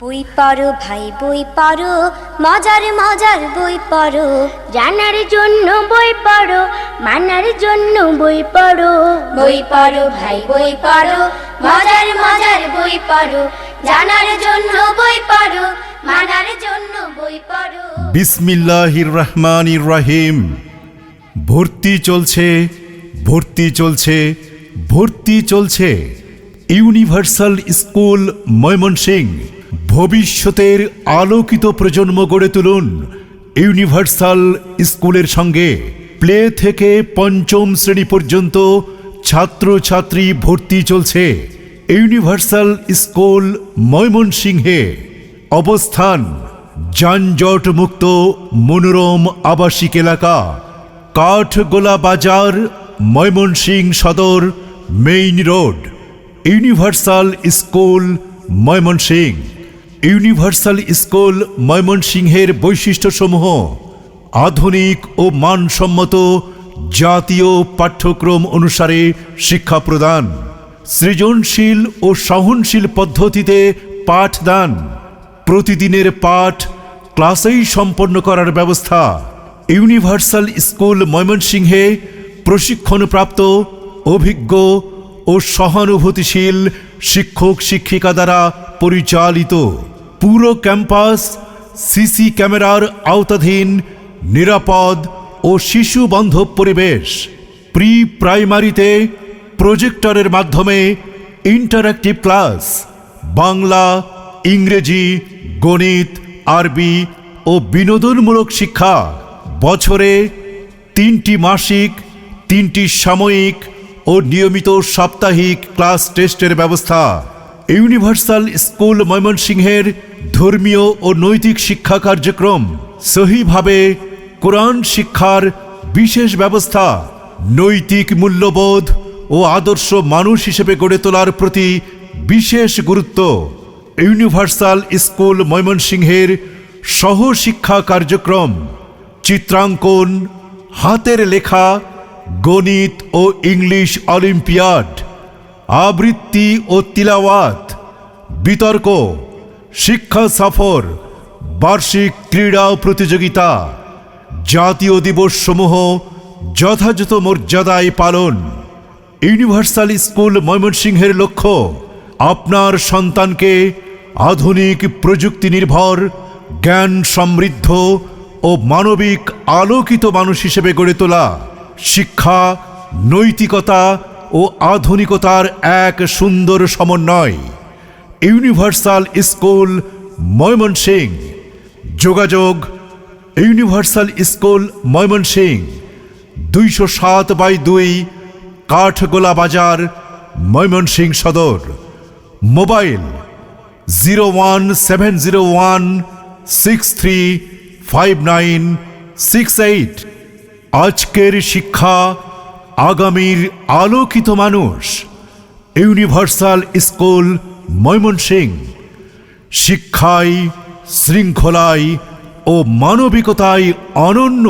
বই পারো ভাই বই পারো মজার মজার বই পারো জানার জন্য বই পারো মানার জন্য বই পারো বই পারো ভাই বই পারো মজার মজার বই পড়ো। জানার জন্য বই পারো মানার জন্য বই পড়ো। বিসমিল্লাহির রহমানির রহিম। ভর্তি চলছে ভর্তি চলছে ভর্তি চলছে। Universal school Mymensingh. ভবিষ্যতের আলোকিত প্রজন্ম গড়ে তুলুন ইউনিভার্সাল স্কুলের সঙ্গে। প্লে থেকে পঞ্চম শ্রেণি পর্যন্ত ছাত্রছাত্রী ভর্তি চলছে ইউনিভার্সাল স্কুল ময়মনসিংহে। অবস্থান, যানজট মুক্ত মনোরম আবাসিক এলাকা, Kathgola Bazar Mymensingh Sadar, main road. Universal school Mymensingh universal school ময়মনসিংহের বৈশিষ্ট্যসমূহ, আধুনিক ও মানসম্মত জাতীয় পাঠ্যক্রম অনুসারে শিক্ষা প্রদান, সৃজনশীল ও সহনশীল পদ্ধতিতে পাঠদান, প্রতিদিনের পাঠ, ক্লাসেই সম্পন্ন করার ব্যবস্থা। ইউনিভার্সাল স্কুল ময়মনসিংহে প্রশিক্ষণপ্রাপ্ত, অভিজ্ঞ ও সহানুভূতিশীল শিক্ষক শিক্ষিকা দ্বারা পরিচালিত। পুরো ক্যাম্পাস সিসি ক্যামেরার আওতাধীন, নিরাপদ ও শিশু বান্ধব পরিবেশ। প্রি প্রাইমারিতে প্রজেক্টরের মাধ্যমে ইন্টারঅ্যাক্টিভ ক্লাস, বাংলা, ইংরেজি, গণিত, আরবি ও বিনোদনমূলক শিক্ষা, বছরে তিনটি মাসিক, তিনটি সাময়িক ও নিয়মিত সাপ্তাহিক ক্লাস টেস্টের ব্যবস্থা। ইউনিভার্সাল স্কুল ময়মনসিংহের ধর্মীয় ও নৈতিক শিক্ষা কার্যক্রম সহিভাবে কোরআন শিক্ষার বিশেষ ব্যবস্থা নৈতিক মূল্যবোধ ও আদর্শ মানুষ হিসেবে গড়ে তোলার প্রতি বিশেষ গুরুত্ব ইউনিভার্সাল স্কুল ময়মনসিংহের সহশিক্ষা কার্যক্রম, চিত্রাঙ্কন, হাতের লেখা, গণিত ও ইংলিশ অলিম্পিয়াড, আবৃত্তি ও তিলাওয়াত, বিতর্ক শিক্ষা সফর, বার্ষিক ক্রীড়া প্রতিযোগিতা, জাতীয় দিবস সমূহ যথাযথ মর্যাদায় পালন। ইউনিভার্সাল স্কুল ময়মনসিংহের লক্ষ্য, আপনার সন্তানকে আধুনিক প্রযুক্তি নির্ভর, জ্ঞান সমৃদ্ধ ও মানবিক আলোকিত মানুষ হিসেবে গড়ে তোলা। শিক্ষা, নৈতিকতা ও আধুনিকতার এক সুন্দর সমন্বয়। ইউনিভার্সাল স্কুল ময়মনসিংহ যোগাযোগ ইউনিভার্সাল স্কুল ময়মনসিংহ দুইশো সাত বাই দুই Kathgola Bazar Mymensingh Sadar. Mobile zero one seven zero one six three five nine six eight. আজকের শিক্ষা আগামীর আলোকিত মানুষ। ইউনিভার্সাল স্কুল ময়মনসিংহ শিক্ষায় শৃঙ্খলায় ও মানবিকতায় অনন্য।